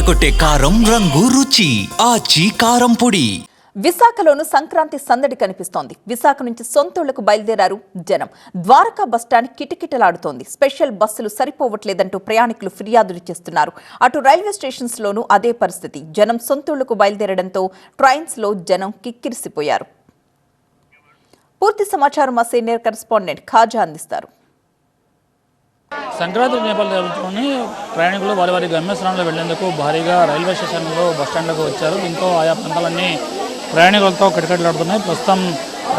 అదరగొట్టే కారం రంగు రుచి ఆచి కారం పొడి. విశాఖలోను సంక్రాంతి సందడి కనిపిస్తోంది. విశాఖ నుంచి సొంతూళ్ళకు బయలుదేరారు జనం. ద్వారకా బస్టాండ్ కిటకిటలాడుతోంది. స్పెషల్ బస్సులు సరిపోవట్లేదంటూ ప్రయాణికులు ఫిర్యాదులు చేస్తున్నారు. అటు రైల్వే స్టేషన్స్ లోనూ అదే పరిస్థితి. జనం సొంతూళ్ళకు బయలుదేరడంతో ట్రైన్స్లో జనం కిక్కిరిసిపోయారు. పూర్తి సమాచారం మా సీనియర్ కరెస్పాండెంట్ ఖాజా అందిస్తారు. సంక్రాంతి నేపథ్యంలోని ప్రయాణికులు వారి వారి గమ్యస్థానంలో వెళ్ళేందుకు భారీగా రైల్వే స్టేషన్లో బస్టాండ్లకు వచ్చారు. దీంతో ఆయా ప్రాంతాలన్నీ ప్రయాణికులతో కటికట్లాడుతున్నాయి. ప్రస్తుతం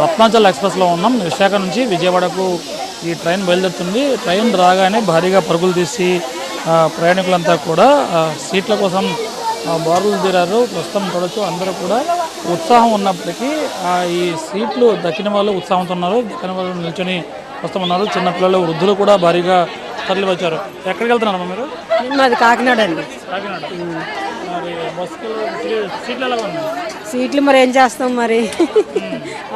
రత్నాచల్ ఎక్స్ప్రెస్లో ఉన్నాం. విశాఖ నుంచి విజయవాడకు ఈ ట్రైన్ బయలుదేరుతుంది. ట్రైన్ రాగానే భారీగా పరుగులు తీసి ప్రయాణికులంతా కూడా సీట్ల కోసం బారులు తీరారు. ప్రస్తుతం చూడొచ్చు అందరూ కూడా ఉత్సాహం ఉన్నప్పటికీ ఈ సీట్లు దక్కిన వాళ్ళు ఉత్సాహంతో ఉన్నారు. దక్కిన వాళ్ళు నిల్చొని వస్తున్నారు చిన్నపిల్లలు వృద్ధులు కూడా భారీగా తరలి వచ్చారు. ఎక్కడికి వెళ్తున్నారు మీరు? మాది కాకినాడ అండి. కాకినాడ. మరి సీట్లు ఎలా ఉన్నాయి? సీట్లు మరి ఏం చేస్తాం మరి?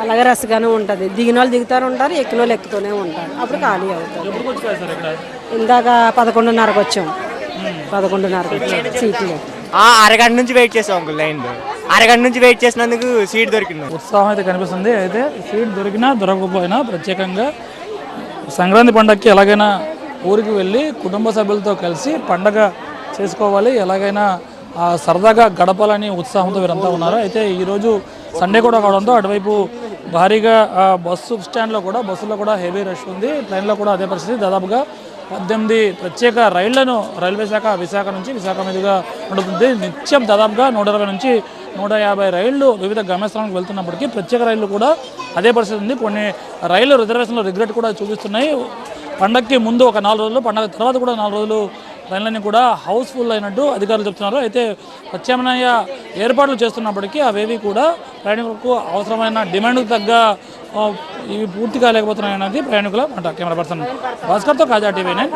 అలాగే రసగానే ఉంటుంది. దిగిన వాళ్ళు దిగుతారు ఉంటారు ఎక్కిన వాళ్ళు ఎక్కుతూనే ఉంటారు. అప్పుడు ఖాళీ అవుతుంది. ఎప్పుడు వచ్చారు సార్ ఇక్కడ? ఇందాక పదకొండున్నరకు వచ్చాం. పదకొండున్నరకు వచ్చాం. సీట్లు. ఆ, అరగంట నుంచి వెయిట్ చేసాం అంకుల్ లైన్లో అరగంట నుంచి వెయిట్ చేసినందుకు సీట్ దొరికింది. ఉత్సాహం అయితే కనిపిస్తుంది. అయితే సీట్ దొరికినా దొరకకపోయినా ప్రత్యేకంగా సంక్రాంతి పండగకి ఎలాగైనా ఊరికి వెళ్ళి కుటుంబ సభ్యులతో కలిసి పండగ చేసుకోవాలి. ఎలాగైనా సరదాగా గడపాలని ఉత్సాహంతో వీరంతా ఉన్నారు? అయితే ఈరోజు సండే కూడా కావడంతో అటువైపు భారీగా బస్సు స్టాండ్లో కూడా బస్సులో కూడా హెవీ రష్ ఉంది. ట్రైన్లో కూడా అదే పరిస్థితి. దాదాపుగా పద్దెనిమిది ప్రత్యేక రైళ్ళను రైల్వే శాఖ విశాఖ నుంచి విశాఖ మీదుగా నడుపుతుంది. నిత్యం దాదాపుగా నూట ఇరవై నుంచి నూట యాభై రైళ్ళు వివిధ గమ్యస్థానాలకు వెళ్తున్నప్పటికీ ప్రత్యేక రైళ్ళు కూడా అదే పరిస్థితి ఉంది. కొన్ని రైళ్ళు రిజర్వేషన్లో రిగ్రెట్ కూడా చూపిస్తున్నాయి. పండగకి ముందు ఒక నాలుగు రోజులు పండగ తర్వాత కూడా నాలుగు రోజులు రైళ్ళని కూడా హౌస్ఫుల్ అయినట్టు అధికారులు చెప్తున్నారు. అయితే ప్రత్యామ్నాయ ఏర్పాట్లు చేస్తున్నప్పటికీ అవేవి కూడా ప్రయాణికులకు అవసరమైన డిమాండ్కు తగ్గ ఇవి పూర్తి కాలేకపోతున్నాయి అనేది ప్రయాణికుల మాట. కెమెరా పర్సన్ భాస్కర్తో కాజా టీవీ నైన్